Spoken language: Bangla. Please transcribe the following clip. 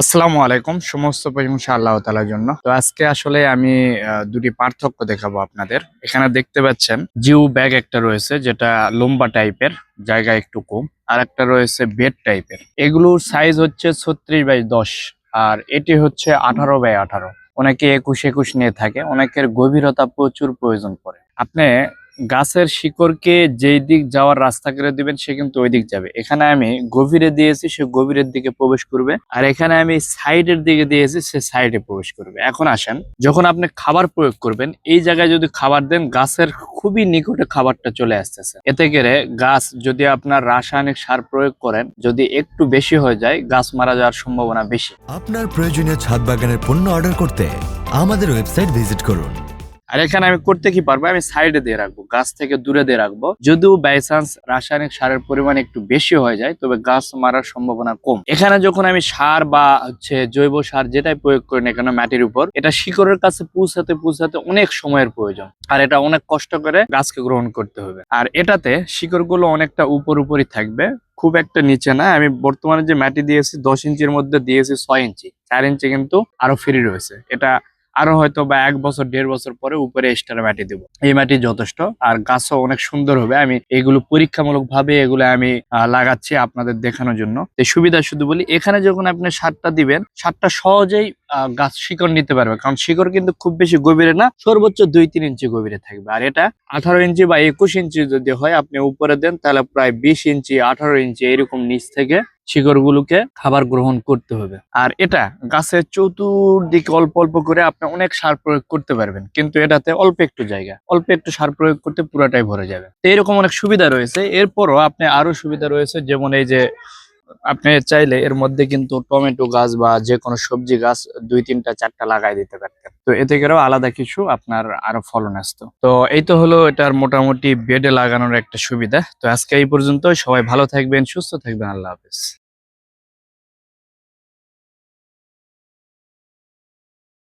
আসসালামু আলাইকুম, সমস্ত প্রশংসা আল্লাহ তালার জন্য। তো আজকে আসলে আমি দুটি পার্থক্য দেখাবো আপনাদের। এখানে দেখতে পাচ্ছেন, জিউ ব্যাগ একটা রয়েছে, যেটা লম্বা টাইপের, জায়গা একটু কম। আর একটা রয়েছে বেড টাইপের। এগুলোর সাইজ হচ্ছে ছত্রিশ বাই দশ, আর এটি হচ্ছে আঠারো বাই আঠারো। অনেকে একুশ একুশ নিয়ে থাকে, অনেকের গভীরতা প্রচুর প্রয়োজন পড়ে। আপনি গাছের শিকড়কে যেই দিক যাওয়ার রাস্তা করে দিবেন, সে কিন্তু ওই দিক যাবে। এখানে আমি গভীরে দিয়েছি, সে গভীরের দিকে প্রবেশ করবে। আর এখানে আমি সাইডের দিকে দিয়েছি, সে সাইডে প্রবেশ করবে। এখন আসেন, যখন আপনি খাবার প্রয়োগ করবেন, এই জায়গায় যদি খাবার দেন, গাছের খুবই নিকটে খাবারটা চলে আসতেছে। এতে করে গাছ যদি আপনার রাসায়নিক সার প্রয়োগ করেন, যদি একটু বেশি হয়ে যায়, গাছ মারা যাওয়ার সম্ভাবনা বেশি। আপনার প্রয়োজনীয় ছাদ বাগানের পণ্য অর্ডার করতে আমাদের ওয়েবসাইট ভিজিট করুন। আর এখানে আমি করতে কি পারব? আমি সাইডে দিয়ে রাখব, গাছ থেকে দূরে দিয়ে রাখব। যদিও বাই চান্স রাসায়নিক সারের পরিমাণ একটু বেশি হয়ে যায়, তবে গাছ মারার সম্ভাবনা কম। এখানে যখন আমি সার বা হচ্ছে জৈব সার যেটাই প্রয়োগ করি না কেন মাটির উপর, এটা শিকড়ের কাছে পৌঁছাতে পৌঁছাতে অনেক সময়ের প্রয়োজন। আর এটা অনেক কষ্ট করে গাছকে গ্রহণ করতে হবে। আর এটাতে শিকড়গুলো অনেকটা উপর উপরই থাকবে, খুব একটা নিচে না। আমি বর্তমানে যে মাটি দিয়েছি দশ ইঞ্চির মধ্যে দিয়েছি ছয় ইঞ্চি। চার ইঞ্চি কিন্তু আরও ফ্রি রয়েছে। এটা আরও হয়তো বা এক বছর, দেড় বছর পরে উপরে এক্সট্রা মাটি দেবো। এই মাটি যথেষ্ট। আর গাছও অনেক সুন্দর হবে। আমি এগুলো পরীক্ষামূলক ভাবে এগুলো আমি লাগাচ্ছি আপনাদের দেখানোর জন্য। সুবিধা শুধু বলি, এখানে যখন আপনি সারটা দিবেন, সারটা সহজেই গাছ শিকড় নিতে পারবে। কারণ শিকড় কিন্তু খুব বেশি গভীরে না, সর্বোচ্চ দুই তিন ইঞ্চি গভীরে থাকবে। আর এটা আঠারো ইঞ্চি বা একুশ ইঞ্চি যদি হয়, আপনি উপরে দেন, তাহলে প্রায় বিশ ইঞ্চি, আঠারো ইঞ্চি এরকম নিচ থেকে শিকড়গুলোকে খাবার গ্রহণ করতে হবে। আর এটা গাছের চতুর্দিকে অল্প অল্প করে আপনি অনেক সার প্রয়োগ করতে পারবেন, কিন্তু এটাতে অল্প একটু জায়গা, অল্প একটু সার প্রয়োগ করতে পুরোটাই ভরে যাবে। তো এরকম অনেক সুবিধা রয়েছে। এরপরও আপনি আরও সুবিধা রয়েছে, যেমন এই যে আপনি চাইলে এর মধ্যে কিন্তু টমেটো গাছ বা যে কোনো সবজি গাছ দুই, তিনটা, চারটা লাগাই দিতে পারতেন। তো এতে করেও আলাদা কিছু আপনার আরও ফলন আসতো। তো এই তো হলো এটার মোটামুটি বেডে লাগানোর একটা সুবিধা। তো আজকে এই পর্যন্ত সবাই ভালো থাকবেন, সুস্থ থাকবেন। আল্লাহ হাফেজ।